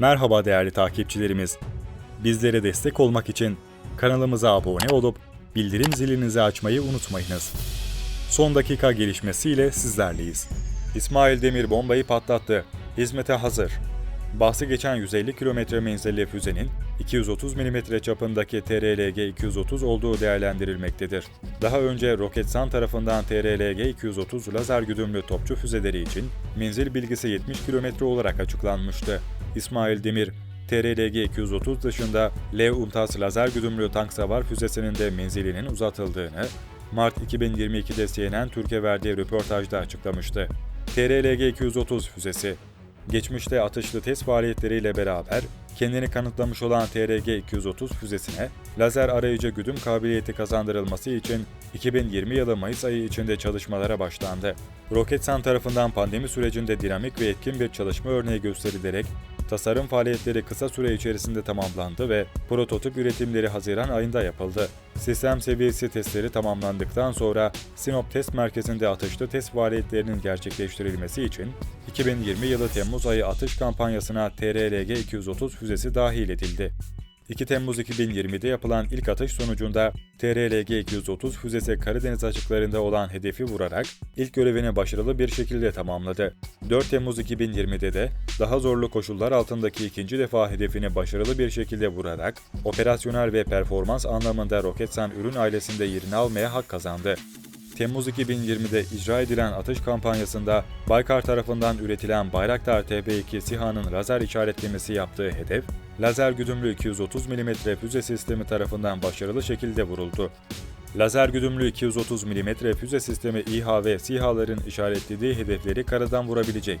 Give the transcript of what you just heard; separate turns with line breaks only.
Merhaba değerli takipçilerimiz. Bizlere destek olmak için kanalımıza abone olup bildirim zilinizi açmayı unutmayınız. Son dakika gelişmesiyle sizlerleyiz. İsmail Demir bombayı patlattı. Hizmete hazır. Bahsi geçen 150 kilometre menzilli füzenin 230 mm çapındaki TRLG-230 olduğu değerlendirilmektedir. Daha önce Roketsan tarafından TRLG-230 lazer güdümlü topçu füzeleri için menzil bilgisi 70 km olarak açıklanmıştı. İsmail Demir, TRLG-230 dışında L-UMTAS lazer güdümlü tank savar füzesinin de menzilinin uzatıldığını, Mart 2022'de CNN Türkiye verdiği röportajda açıklamıştı. TRLG-230 füzesi, geçmişte atışlı test faaliyetleriyle beraber kendini kanıtlamış olan TRG-230 füzesine lazer arayıcı güdüm kabiliyeti kazandırılması için 2020 yılı Mayıs ayı içinde çalışmalara başlandı. Roketsan tarafından pandemi sürecinde dinamik ve etkin bir çalışma örneği gösterilerek tasarım faaliyetleri kısa süre içerisinde tamamlandı ve prototip üretimleri Haziran ayında yapıldı. Sistem seviyesi testleri tamamlandıktan sonra Sinop Test Merkezi'nde atışlı test faaliyetlerinin gerçekleştirilmesi için 2020 yılı Temmuz ayı atış kampanyasına TRLG-230 füzesi dahil edildi. 2 Temmuz 2020'de yapılan ilk atış sonucunda TRLG-230 füzesi Karadeniz açıklarında olan hedefi vurarak ilk görevini başarılı bir şekilde tamamladı. 4 Temmuz 2020'de de daha zorlu koşullar altındaki ikinci defa hedefini başarılı bir şekilde vurarak operasyonel ve performans anlamında Roketsan ürün ailesinde yerini almaya hak kazandı. Temmuz 2020'de icra edilen atış kampanyasında Baykar tarafından üretilen Bayraktar TB2 SİHA'nın lazer işaretlemesi yaptığı hedef, lazer güdümlü 230 mm füze sistemi tarafından başarılı şekilde vuruldu. Lazer güdümlü 230 mm füze sistemi İHA ve SİHA'ların işaretlediği hedefleri karadan vurabilecek.